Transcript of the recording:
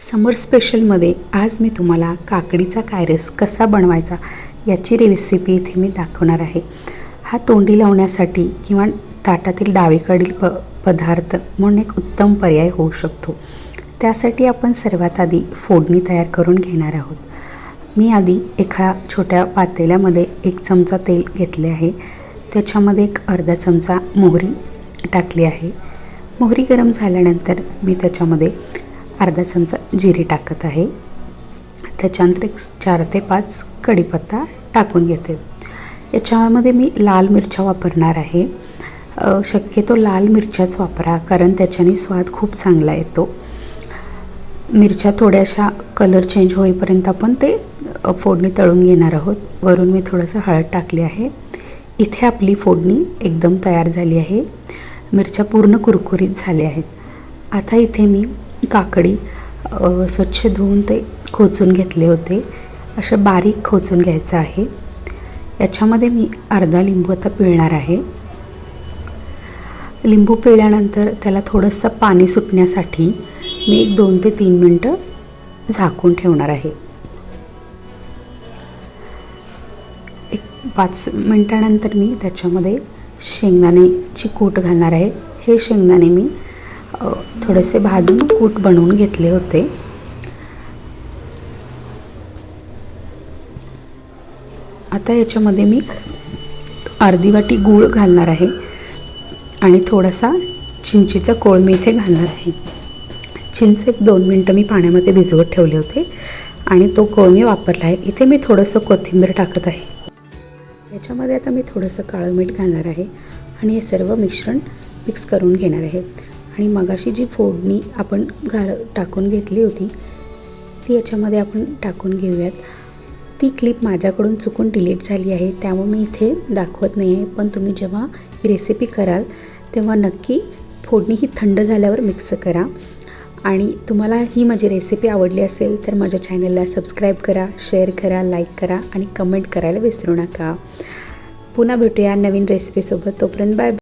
समर स्पेशलमध्ये आज मी तुम्हाला काकडीचा कायरस कसा बनवायचा याची रेसिपी इथे मी दाखवणार आहे. हा तोंडी लावण्यासाठी किंवा ताटातील डावीकडील प पदार्थ म्हणून एक उत्तम पर्याय होऊ शकतो. त्यासाठी आपण सर्वात आधी फोडणी तयार करून घेणार आहोत. मी आधी एका छोट्या पातेल्यामध्ये एक चमचा तेल घेतले आहे. त्याच्यामध्ये एक अर्धा चमचा मोहरी टाकली आहे. मोहरी गरम झाल्यानंतर मी त्याच्यामध्ये अर्धा चमचा जिरे टाकत आहे. त्याच्यानंतर एक चार ते पाच कढीपत्ता टाकून घेते. याच्यामध्ये मी लाल मिरच्या वापरणार आहे. शक्यतो लाल मिरच्याच वापरा कारण त्याच्याने स्वाद खूप चांगला येतो. मिरच्या थोड्याशा कलर चेंज होईपर्यंत आपण ते फोडणी तळून घेणार आहोत. वरून मी थोडंसं हळद टाकली आहे. इथे आपली फोडणी एकदम तयार झाली आहे. मिरच्या पूर्ण कुरकुरीत झाल्या आहेत. आता इथे मी काकडी स्वच्छ धुवून ते खोचून घेतले होते. असे बारीक खोचून घ्यायचं आहे. याच्यामध्ये मी अर्धा लिंबू आता पिळणार आहे. लिंबू पिळल्यानंतर त्याला थोडंसं पाणी सुटण्यासाठी मी एक दोन ते तीन मिनटं झाकून ठेवणार आहे. एक पाच मिनटानंतर मी त्याच्यामध्ये शेंगदाण्याची कूट घालणार आहे. हे शेंगदाणे मी थोडेसे भाजून कूट बनवून घेतले होते. आता याच्यामध्ये मी अर्धी वाटी गूळ घालणार आहे आणि थोडासा चिंचीचा कोळ मी इथे घालणार आहे. चिंच एक दोन मिनटं मी पाण्यामध्ये भिजवत ठेवले होते आणि तो कोळ मी वापरला आहे. इथे मी थोडंसं कोथिंबीर टाकत आहे. याच्यामध्ये आता मी थोडंसं काळं मीठ घालणार आहे आणि हे सर्व मिश्रण मिक्स करून घेणार आहे. आणि मगाशी जी फोडणी आपण घाल टाकून घेतली होती ती याच्यामध्ये आपण टाकून घेऊयात. ती क्लिप माझ्याकडून चुकून डिलीट झाली आहे त्यामुळे मी इथे दाखवत नाही आहे. पण तुम्ही जेव्हा ही रेसिपी कराल तेव्हा नक्की फोडणी ही थंड झाल्यावर मिक्स करा. आणि तुम्हाला ही माझी रेसिपी आवडली असेल तर माझ्या चॅनलला सबस्क्राईब करा शेअर करा लाईक करा आणि कमेंट करायला विसरू नका. पुन्हा भेटूया नवीन रेसिपीसोबत तोपर्यंत बाय